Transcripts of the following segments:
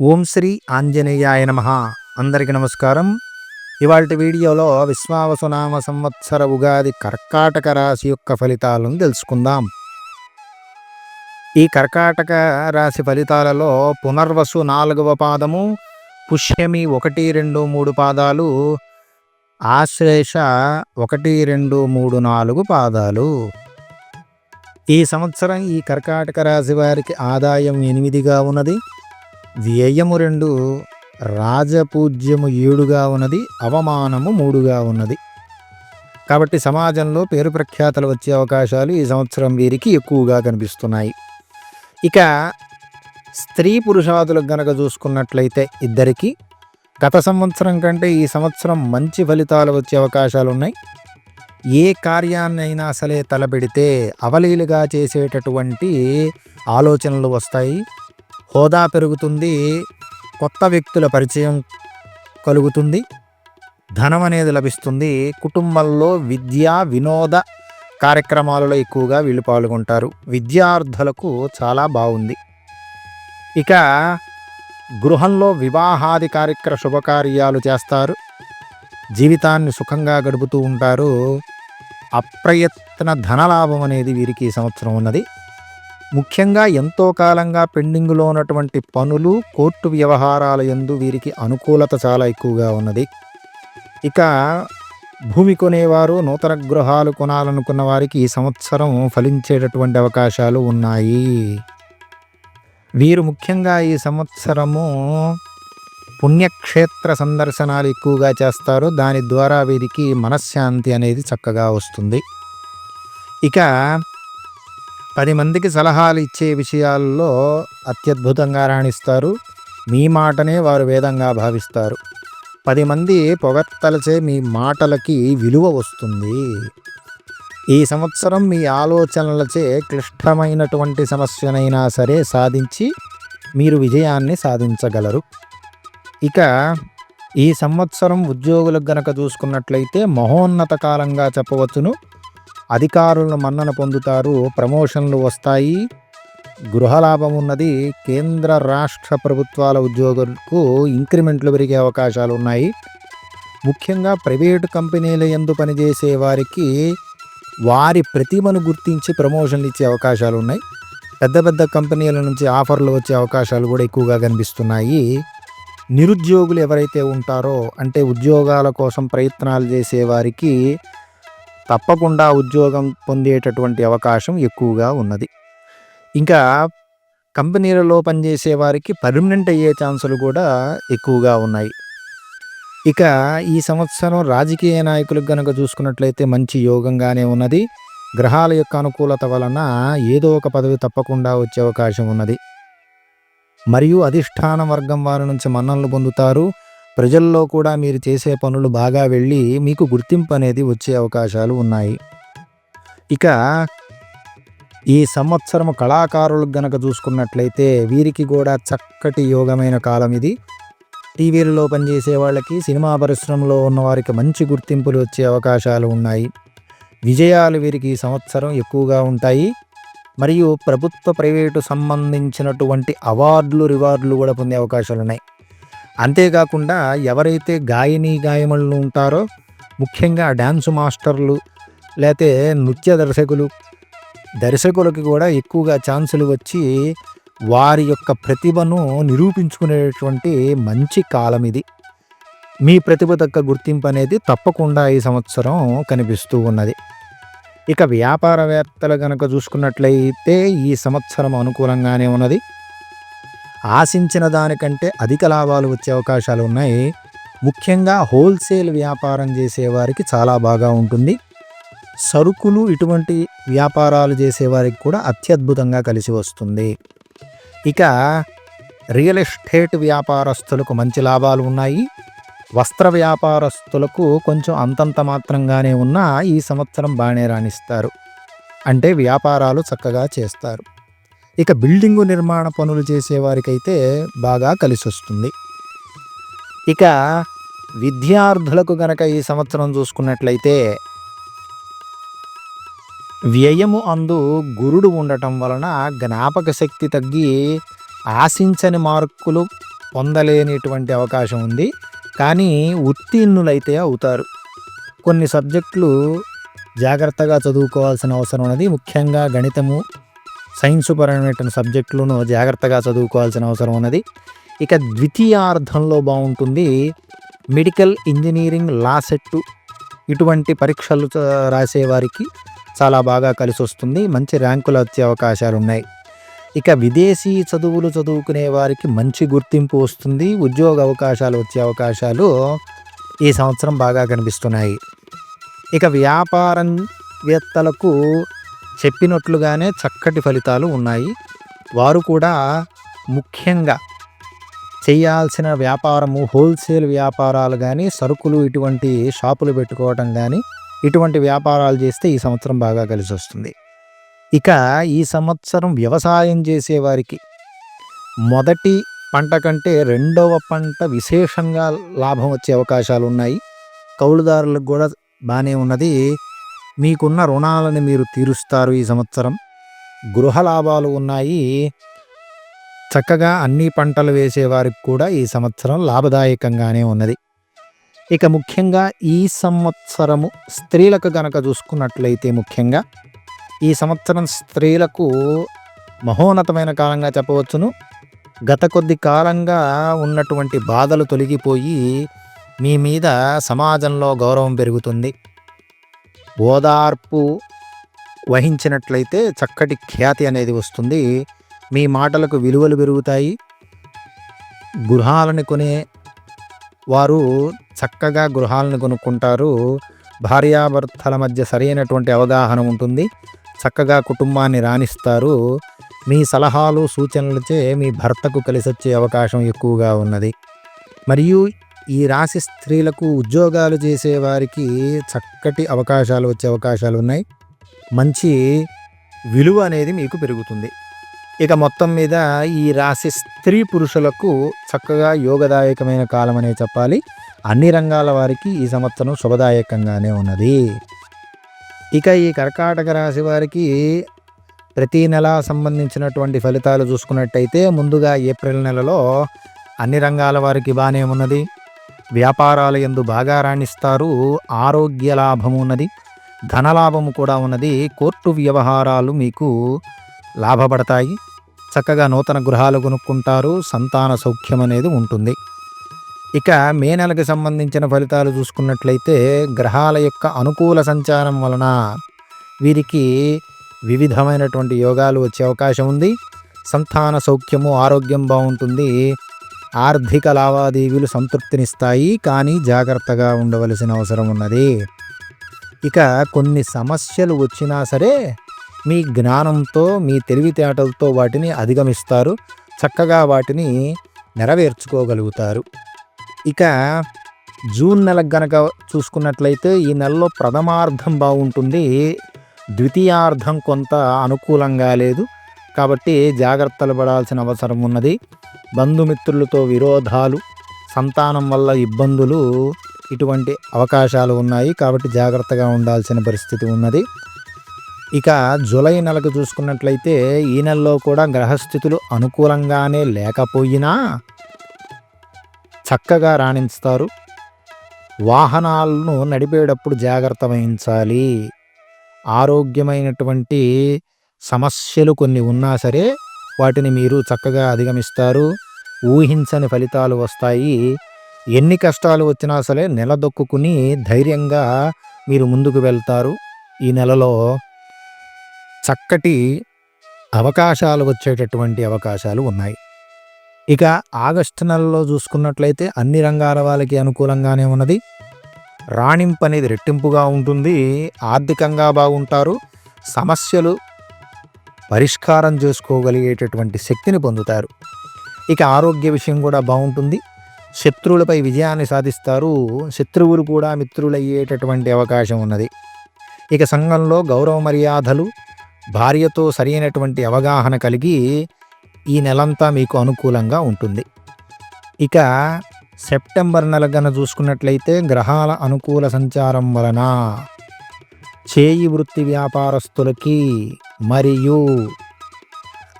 ఓం శ్రీ ఆంజనేయాయ నమ. అందరికీ నమస్కారం. ఇవాళ వీడియోలో విశ్వావసునామ సంవత్సర ఉగాది కర్కాటక రాశి యొక్క ఫలితాలను తెలుసుకుందాం. ఈ కర్కాటక రాశి ఫలితాలలో పునర్వసు నాలుగవ పాదము పుష్యమి ఒకటి రెండు మూడు పాదాలు ఆశ్లేష ఒకటి రెండు మూడు నాలుగు పాదాలు. ఈ సంవత్సరం ఈ కర్కాటక రాశి వారికి ఆదాయం ఎనిమిదిగా ఉన్నది. వ్యయము రెండు రాజపూజ్యము ఏడుగా ఉన్నది అవమానము మూడుగా ఉన్నది. కాబట్టి సమాజంలో పేరు ప్రఖ్యాతలు వచ్చే అవకాశాలు ఈ సంవత్సరం వీరికి ఎక్కువగా కనిపిస్తున్నాయి. ఇక స్త్రీ పురుషాదులకు గనక చూసుకున్నట్లయితే ఇద్దరికీ గత సంవత్సరం కంటే ఈ సంవత్సరం మంచి ఫలితాలు వచ్చే అవకాశాలు ఉన్నాయి. ఏ కార్యాన్నైనా సరే తలపెడితే అవలీలుగా చేసేటటువంటి ఆలోచనలు వస్తాయి. హోదా పెరుగుతుంది కొత్త వ్యక్తుల పరిచయం కలుగుతుంది ధనం అనేది లభిస్తుంది కుటుంబంలో విద్యా వినోద కార్యక్రమాలలో ఎక్కువగా వీళ్ళు పాల్గొంటారు. విద్యార్థులకు చాలా బాగుంది. ఇక గృహంలో వివాహాది కార్యక్రమ శుభకార్యాలు చేస్తారు. జీవితాన్ని సుఖంగా గడుపుతూ ఉంటారు. అప్రయత్న ధనలాభం అనేది వీరికి ఈ సంవత్సరం ఉన్నది. ముఖ్యంగా ఎంతో కాలంగా పెండింగ్లో ఉన్నటువంటి పనులు కోర్టు వ్యవహారాల ఎందు వీరికి అనుకూలత చాలా ఎక్కువగా ఉన్నది. ఇక భూమి కొనేవారు నూతన గృహాలు కొనాలనుకున్న వారికి ఈ సంవత్సరం ఫలించేటటువంటి అవకాశాలు ఉన్నాయి. వీరు ముఖ్యంగా ఈ సంవత్సరము పుణ్యక్షేత్ర సందర్శనాలు ఎక్కువగా చేస్తారు. దాని ద్వారా వీరికి మనశ్శాంతి అనేది చక్కగా వస్తుంది. ఇక పది మందికి సలహాలు ఇచ్చే విషయాల్లో అత్యద్భుతంగా రాణిస్తారు. మీ మాటనే వారు వేదంగా భావిస్తారు. పది మంది పొగత్తలచే మీ మాటలకి విలువ వస్తుంది. ఈ సంవత్సరం మీ ఆలోచనలచే క్లిష్టమైనటువంటి సమస్యనైనా సరే సాధించి మీరు విజయాన్ని సాధించగలరు. ఇక ఈ సంవత్సరం ఉద్యోగులకు గనక చూసుకున్నట్లయితే మహోన్నత కాలంగా చెప్పవచ్చును. అధికారుల మన్నన పొందుతారు. ప్రమోషన్లు వస్తాయి. గృహలాభం ఉన్నది. కేంద్ర రాష్ట్ర ప్రభుత్వాల ఉద్యోగులకు ఇంక్రిమెంట్లు పెరిగే అవకాశాలు ఉన్నాయి. ముఖ్యంగా ప్రైవేటు కంపెనీల ఎందు పనిచేసే వారికి వారి ప్రతిభను గుర్తించి ప్రమోషన్లు ఇచ్చే అవకాశాలు ఉన్నాయి. పెద్ద పెద్ద కంపెనీల నుంచి ఆఫర్లు వచ్చే అవకాశాలు కూడా ఎక్కువగా కనిపిస్తున్నాయి. నిరుద్యోగులు ఎవరైతే ఉంటారో అంటే ఉద్యోగాల కోసం ప్రయత్నాలు చేసేవారికి తప్పకుండా ఉద్యోగం పొందేటటువంటి అవకాశం ఎక్కువగా ఉన్నది. ఇంకా కంపెనీలలో పనిచేసే వారికి పర్మనెంట్ అయ్యే ఛాన్సులు కూడా ఎక్కువగా ఉన్నాయి. ఇక ఈ సంవత్సరం రాజకీయ నాయకులకు కనుక చూసుకున్నట్లయితే మంచి యోగంగానే ఉన్నది. గ్రహాల యొక్క అనుకూలత వలన ఏదో ఒక పదవి తప్పకుండా వచ్చే అవకాశం ఉన్నది. మరియు అధిష్టాన వర్గం వారి నుంచి మన్ననలు పొందుతారు. ప్రజల్లో కూడా మీరు చేసే పనులు బాగా వెళ్ళి మీకు గుర్తింపు అనేది వచ్చే అవకాశాలు ఉన్నాయి. ఇక ఈ సంవత్సరం కళాకారులకు గనక చూసుకున్నట్లయితే వీరికి కూడా చక్కటి యోగమైన కాలం ఇది. టీవీలలో పనిచేసే వాళ్ళకి సినిమా పరిశ్రమలో ఉన్న వారికి మంచి గుర్తింపులు వచ్చే అవకాశాలు ఉన్నాయి. విజయాలు వీరికి ఈ సంవత్సరం ఎక్కువగా ఉంటాయి. మరియు ప్రభుత్వ ప్రైవేటు సంబంధించినటువంటి అవార్డులు రివార్డులు కూడా పొందే అవకాశాలు ఉన్నాయి. అంతేకాకుండా ఎవరైతే గాయని గాయములు ఉంటారో ముఖ్యంగా డ్యాన్స్ మాస్టర్లు లేతే నృత్య దర్శకులు దర్శకులకి కూడా ఎక్కువగా ఛాన్సులు వచ్చి వారి యొక్క ప్రతిభను నిరూపించుకునేటువంటి మంచి కాలం ఇది. మీ ప్రతిభ తగ్గ గుర్తింపు అనేది తప్పకుండా ఈ సంవత్సరం కనిపిస్తూ ఉన్నది. ఇక వ్యాపారవేత్తలు కనుక చూసుకున్నట్లయితే ఈ సంవత్సరం అనుకూలంగానే ఉన్నది. ఆశించిన దానికంటే అధిక లాభాలు వచ్చే అవకాశాలు ఉన్నాయి. ముఖ్యంగా హోల్సేల్ వ్యాపారం చేసేవారికి చాలా బాగా ఉంటుంది. సరుకులు ఇటువంటి వ్యాపారాలు చేసేవారికి కూడా అత్యద్భుతంగా కలిసి వస్తుంది. ఇక రియల్ ఎస్టేట్ వ్యాపారస్తులకు మంచి లాభాలు ఉన్నాయి. వస్త్ర వ్యాపారస్తులకు కొంచెం అంతంత మాత్రంగానే ఉన్నా ఈ సంవత్సరం బాగానే రాణిస్తారు. అంటే వ్యాపారాలు చక్కగా చేస్తారు. ఇక బిల్డింగు నిర్మాణ పనులు చేసేవారికైతే బాగా కలిసి వస్తుంది ఇక విద్యార్థులకు గనక ఈ సంవత్సరం చూసుకున్నట్లయితే వ్యయము అందు గురుడు ఉండటం వలన జ్ఞాపక శక్తి తగ్గి ఆశించని మార్కులు పొందలేనిటువంటి అవకాశం ఉంది. కానీ ఉత్తీర్ణులైతే అవుతారు. కొన్ని సబ్జెక్టులు జాగ్రత్తగా చదువుకోవాల్సిన అవసరం ఉన్నది. ముఖ్యంగా గణితము సైన్స్ పరమైన సబ్జెక్టులను జాగ్రత్తగా చదువుకోవాల్సిన అవసరం ఉన్నది. ఇక ద్వితీయార్థంలో బాగుంటుంది. మెడికల్ ఇంజనీరింగ్ లా సెట్టు ఇటువంటి పరీక్షలు రాసే రాసేవారికి చాలా బాగా కలిసి వస్తుంది మంచి ర్యాంకులు వచ్చే అవకాశాలు ఉన్నాయి ఇక విదేశీ చదువులు చదువుకునే వారికి మంచి గుర్తింపు వస్తుంది. ఉద్యోగ అవకాశాలు వచ్చే అవకాశాలు ఈ సంవత్సరం బాగా కనిపిస్తున్నాయి. ఇక వ్యాపారం వేత్తలకు చెప్పినట్లుగానే చక్కటి ఫలితాలు ఉన్నాయి. వారు కూడా ముఖ్యంగా చేయాల్సిన వ్యాపారము హోల్సేల్ వ్యాపారాలు కానీ సరుకులు ఇటువంటి షాపులు పెట్టుకోవటం కానీ ఇటువంటి వ్యాపారాలు చేస్తే ఈ సంవత్సరం బాగా కలిసి వస్తుంది. ఇక ఈ సంవత్సరం వ్యవసాయం చేసేవారికి మొదటి పంట కంటే రెండవ పంట విశేషంగా లాభం వచ్చే అవకాశాలు ఉన్నాయి. కౌలుదారులకు కూడా బాగానే ఉన్నది. మీకున్న రుణాలను మీరు తీరుస్తారు ఈ సంవత్సరం. గృహ లాభాలు ఉన్నాయి. చక్కగా అన్ని పంటలు వేసేవారికి కూడా ఈ సంవత్సరం లాభదాయకంగానే ఉన్నది. ఇక ముఖ్యంగా ఈ సంవత్సరము స్త్రీలకు గనక చూసుకున్నట్లయితే ముఖ్యంగా ఈ సంవత్సరం స్త్రీలకు మహోన్నతమైన కాలంగా చెప్పవచ్చును. గత కొద్ది కాలంగా ఉన్నటువంటి బాధలు తొలగిపోయి మీ మీద సమాజంలో గౌరవం పెరుగుతుంది. ఓదార్పు వహించినట్లయితే చక్కటి ఖ్యాతి అనేది వస్తుంది. మీ మాటలకు విలువలు పెరుగుతాయి. గృహాలను కొనే వారు చక్కగా గృహాలను కొనుక్కుంటారు. భార్యాభర్తల మధ్య సరైనటువంటి అవగాహన ఉంటుంది. చక్కగా కుటుంబాన్ని రాణిస్తారు. మీ సలహాలు సూచనలచే మీ భర్తకు కలిసొచ్చే అవకాశం ఎక్కువగా ఉన్నది. మరియు ఈ రాశి స్త్రీలకు ఉద్యోగాలు చేసేవారికి చక్కటి అవకాశాలు వచ్చే అవకాశాలు ఉన్నాయి. మంచి విలువ అనేది మీకు పెరుగుతుంది. ఇక మొత్తం మీద ఈ రాశి స్త్రీ పురుషులకు చక్కగా యోగదాయకమైన కాలం అనే చెప్పాలి. అన్ని రంగాల వారికి ఈ సంవత్సరం శుభదాయకంగానే ఉన్నది. ఇక ఈ కర్కాటక రాశి వారికి ప్రతి నెల సంబంధించినటువంటి ఫలితాలు చూసుకున్నట్టయితే ముందుగా ఏప్రిల్ నెలలో అన్ని రంగాల వారికి బాగానే ఉన్నది. వ్యాపారాలు ఎందు బాగా రాణిస్తారు. ఆరోగ్య లాభం ఉన్నది. ధనలాభము కూడా ఉన్నది. కోర్టు వ్యవహారాలు మీకు లాభపడతాయి. చక్కగా నూతన గృహాలు కొనుక్కుంటారు. సంతాన సౌఖ్యం అనేది ఉంటుంది. ఇక మే నెలకు సంబంధించిన ఫలితాలు చూసుకున్నట్లయితే గ్రహాల యొక్క అనుకూల సంచారం వలన వీరికి వివిధమైనటువంటి యోగాలు వచ్చే అవకాశం ఉంది. సంతాన సౌఖ్యము ఆరోగ్యం బాగుంటుంది. ఆర్థిక లావాదేవీలు సంతృప్తినిస్తాయి కానీ జాగ్రత్తగా ఉండవలసిన అవసరం ఉన్నది. ఇక కొన్ని సమస్యలు వచ్చినా సరే మీ జ్ఞానంతో మీ తెలివితేటలతో వాటిని అధిగమిస్తారు. చక్కగా వాటిని నెరవేర్చుకోగలుగుతారు. ఇక జూన్ నెలకు గనక చూసుకున్నట్లయితే ఈ నెలలో ప్రథమార్థం బాగుంటుంది. ద్వితీయార్థం కొంత అనుకూలంగా లేదు. కాబట్టి జాగ్రత్తలు పడాల్సిన అవసరం ఉన్నది. బంధుమిత్రులతో విరోధాలు సంతానం వల్ల ఇబ్బందులు ఇటువంటి అవకాశాలు ఉన్నాయి కాబట్టి జాగ్రత్తగా ఉండాల్సిన పరిస్థితి ఉన్నది. ఇక జూలై నెలకు చూసుకున్నట్లయితే ఈ నెలలో కూడా గ్రహస్థితులు అనుకూలంగానే లేకపోయినా చక్కగా రాణిస్తారు. వాహనాలను నడిపేటప్పుడు జాగ్రత్త వహించాలి. ఆరోగ్యమైనటువంటి సమస్యలు కొన్ని ఉన్నా సరే వాటిని మీరు చక్కగా అధిగమిస్తారు. ఊహించని ఫలితాలు వస్తాయి. ఎన్ని కష్టాలు వచ్చినా సరే నిలదొక్కుని ధైర్యంగా మీరు ముందుకు వెళ్తారు. ఈ నెలలో చక్కటి అవకాశాలు వచ్చేటటువంటి అవకాశాలు ఉన్నాయి. ఇక ఆగస్టు నెలలో చూసుకున్నట్లయితే అన్ని రంగాల వాళ్ళకి అనుకూలంగానే ఉన్నది. రాణింపు అనేది రెట్టింపుగా ఉంటుంది. ఆర్థికంగా బాగుంటారు. సమస్యలు పరిష్కారం చేసుకోగలిగేటటువంటి శక్తిని పొందుతారు. ఇక ఆరోగ్య విషయం కూడా బాగుంటుంది. శత్రువులపై విజయాన్ని సాధిస్తారు. శత్రువులు కూడా మిత్రులయ్యేటటువంటి అవకాశం ఉన్నది. ఇక సంఘంలో గౌరవ మర్యాదలు భార్యతో సరైనటువంటి అవగాహన కలిగి ఈ నెలంతా మీకు అనుకూలంగా ఉంటుంది. ఇక సెప్టెంబర్ నెల గన చూసుకున్నట్లయితే గ్రహాల అనుకూల సంచారం వలన చేయి వృత్తి వ్యాపారస్తులకి మరియు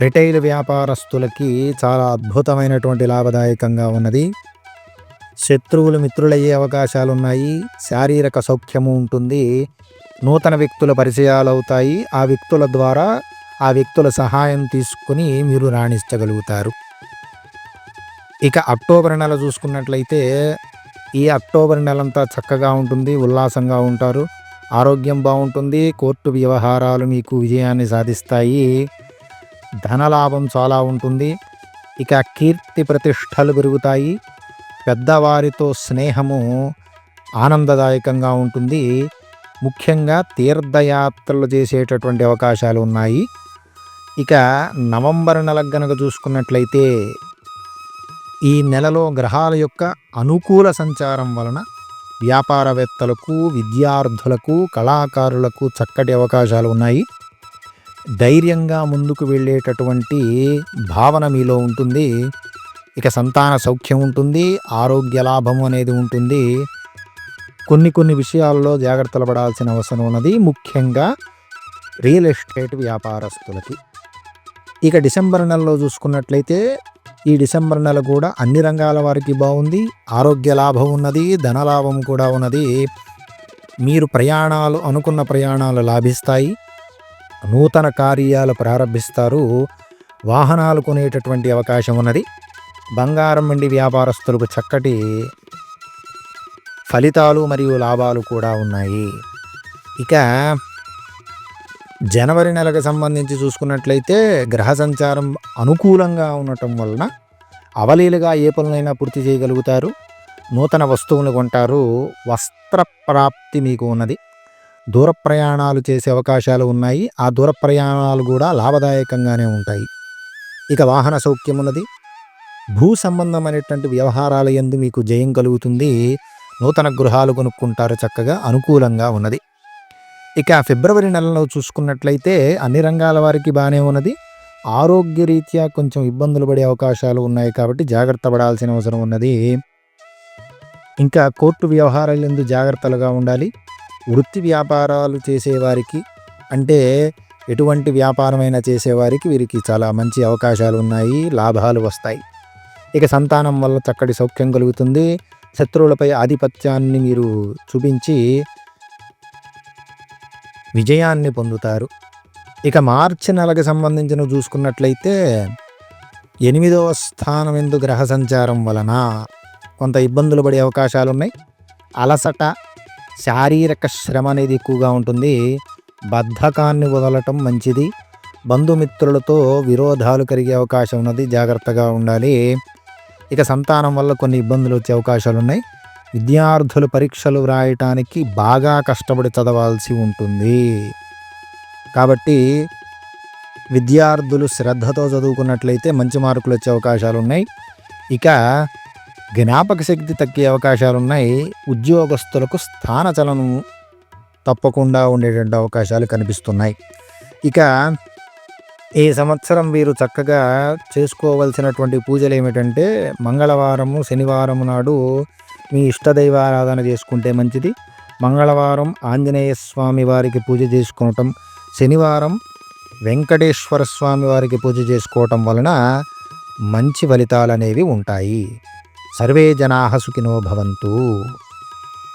రిటైల్ వ్యాపారస్తులకి చాలా అద్భుతమైనటువంటి లాభదాయకంగా ఉన్నది. శత్రువులు మిత్రులయ్యే అవకాశాలు ఉన్నాయి శారీరక సౌఖ్యము ఉంటుంది. నూతన వ్యక్తుల పరిచయాలు అవుతాయి ఆ వ్యక్తుల ద్వారా ఆ వ్యక్తుల సహాయం తీసుకుని మీరు రాణించగలుగుతారు. ఇక అక్టోబర్ నెల చూసుకున్నట్లయితే ఈ అక్టోబర్ నెలంతా చక్కగా ఉంటుంది. ఉల్లాసంగా ఉంటారు. ఆరోగ్యం బాగుంటుంది కోర్టు వ్యవహారాలు మీకు విజయాన్ని సాధిస్తాయి ధనలాభం చాలా ఉంటుంది. ఇక కీర్తి ప్రతిష్టలు పెరుగుతాయి. పెద్దవారితో స్నేహము ఆనందదాయకంగా ఉంటుంది. ముఖ్యంగా తీర్థయాత్రలు చేసేటటువంటి అవకాశాలు ఉన్నాయి. ఇక నవంబర్ నెల గనక చూసుకున్నట్లయితే ఈ నెలలో గ్రహాల యొక్క అనుకూల సంచారం వలన వ్యాపారవేత్తలకు విద్యార్థులకు కళాకారులకు చక్కటి అవకాశాలు ఉన్నాయి. ధైర్యంగా ముందుకు వెళ్ళేటటువంటి భావన మీలో ఉంటుంది. ఇక సంతాన సౌఖ్యం ఉంటుంది. ఆరోగ్య లాభం అనేది ఉంటుంది. కొన్ని కొన్ని విషయాల్లో జాగ్రత్తలు పడాల్సిన అవసరం ఉన్నది. ముఖ్యంగా రియల్ ఎస్టేట్ వ్యాపారస్తులకి. ఇక డిసెంబర్ నెలలో చూసుకున్నట్లయితే ఈ డిసెంబర్ నెల కూడా అన్ని రంగాల వారికి బాగుంది. ఆరోగ్య లాభం ఉన్నది ధనలాభం కూడా ఉన్నది. మీరు ప్రయాణాలు అనుకున్న ప్రయాణాలు లాభిస్తాయి. నూతన కార్యాలు ప్రారంభిస్తారు. వాహనాలు కొనేటటువంటి అవకాశం ఉన్నది. బంగారం వెండి వ్యాపారస్తులకు చక్కటి ఫలితాలు మరియు లాభాలు కూడా ఉన్నాయి. ఇక జనవరి నెలకు సంబంధించి చూసుకున్నట్లయితే గ్రహ సంచారం అనుకూలంగా ఉండటం వలన అవలీలుగా ఏ పనులైనా పూర్తి చేయగలుగుతారు. నూతన వస్తువులు కొంటారు. వస్త్ర ప్రాప్తి మీకు ఉన్నది. దూర ప్రయాణాలు చేసే అవకాశాలు ఉన్నాయి. ఆ దూర ప్రయాణాలు కూడా లాభదాయకంగానే ఉంటాయి. ఇక వాహన సౌఖ్యం ఉన్నది. భూ సంబంధమైనటువంటి వ్యవహారాల ఎందు మీకు జయం కలుగుతుంది. నూతన గృహాలు కొనుక్కుంటారు చక్కగా. అనుకూలంగా ఉన్నది. ఇక ఫిబ్రవరి నెలలో చూసుకున్నట్లయితే అన్ని రంగాల వారికి బాగానే ఉన్నది. ఆరోగ్యరీత్యా కొంచెం ఇబ్బందులు పడే అవకాశాలు ఉన్నాయి కాబట్టి జాగ్రత్త పడాల్సిన అవసరం ఉన్నది. ఇంకా కోర్టు వ్యవహారాలు ఎందు జాగ్రత్తలుగా ఉండాలి. వృత్తి వ్యాపారాలు చేసేవారికి అంటే ఎటువంటి వ్యాపారమైనా చేసేవారికి వీరికి చాలా మంచి అవకాశాలు ఉన్నాయి లాభాలు వస్తాయి. ఇక సంతానం వల్ల చక్కటి సౌఖ్యం కలుగుతుంది. శత్రువులపై ఆధిపత్యాన్ని మీరు చూపించి విజయాన్ని పొందుతారు. ఇక మార్చి నెలకు సంబంధించిన చూసుకున్నట్లయితే ఎనిమిదవ స్థానం ఎందు గ్రహ సంచారం వలన కొంత ఇబ్బందులు పడే అవకాశాలు ఉన్నాయి అలసట శారీరక శ్రమ అనేది ఎక్కువగా ఉంటుంది. బద్ధకాన్ని వదలటం మంచిది. బంధుమిత్రులతో విరోధాలు కలిగే అవకాశం ఉన్నది. జాగ్రత్తగా ఉండాలి. ఇక సంతానం వల్ల కొన్ని ఇబ్బందులు వచ్చే అవకాశాలు ఉన్నాయి విద్యార్థులు పరీక్షలు వ్రాయటానికి బాగా కష్టపడి చదవాల్సి ఉంటుంది. కాబట్టి విద్యార్థులు శ్రద్ధతో చదువుకున్నట్లయితే మంచి మార్కులు వచ్చే అవకాశాలు ఉన్నాయి. ఇక జ్ఞాపక శక్తి తగ్గే అవకాశాలు ఉన్నాయి. ఉద్యోగస్తులకు స్థానచలనం తప్పకుండా ఉండేటువంటి అవకాశాలు కనిపిస్తున్నాయి. ఇక ఈ సంవత్సరం వీరు చక్కగా చేసుకోవలసినటువంటి పూజలు ఏమిటంటే మంగళవారము శనివారం నాడు మీ ఇష్టదైవ ఆరాధన చేసుకుంటే మంచిది. మంగళవారం ఆంజనేయ స్వామి వారికి పూజ చేసుకోవటం శనివారం వెంకటేశ్వర స్వామి వారికి పూజ చేసుకోవటం వలన మంచి ఫలితాలు అనేవి ఉంటాయి. సర్వే జనా సుఖినో భవంతు.